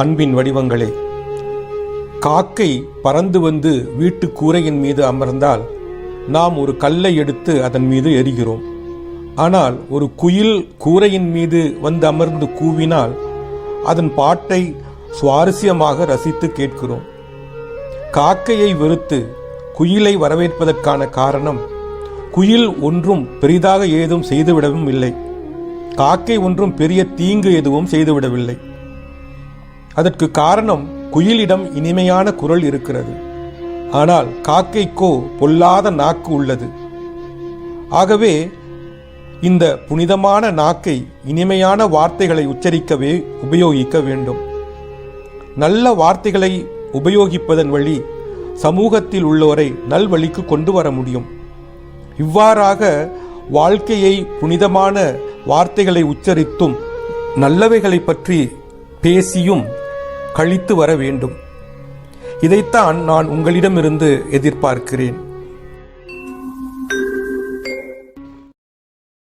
அன்பின் வடிவங்களே காக்கை பறந்து வந்து வீட்டு கூரையின் மீது அமர்ந்தால் நாம் ஒரு கல்லை எடுத்து அதன் மீது எரிகிறோம் ஆனால் ஒரு குயில் கூரையின் மீது வந்து அமர்ந்து கூவினால் அதன் பாட்டை சுவாரஸ்யமாக ரசித்து கேட்கிறோம். காக்கையை வெறுத்து குயிலை வரவேற்பதற்கான காரணம் குயில் ஒன்றும் பெரிதாக ஏதும் செய்துவிடவும் இல்லை. காக்கை ஒன்றும் பெரிய தீங்கு எதுவும் செய்துவிடவில்லை. அதற்கு காரணம் குயிலிடம் இனிமையான குரல் இருக்கிறது. ஆனால் காக்கைக்கோ பொல்லாத நாக்கு உள்ளது. ஆகவே இந்த புனிதமான நாக்கை இனிமையான வார்த்தைகளை உச்சரிக்கவே உபயோகிக்க வேண்டும். நல்ல வார்த்தைகளை உபயோகிப்பதன் வழி சமூகத்தில் உள்ளோரை நல்வழிக்கு கொண்டு வர முடியும். இவ்வாறாக வாழ்க்கையை புனிதமான வார்த்தைகளை உச்சரித்தும் நல்லவைகளை பற்றி பேசியும் கழித்து வர வேண்டும். இதைத்தான் நான் உங்களிடமிருந்து எதிர்பார்க்கிறேன்.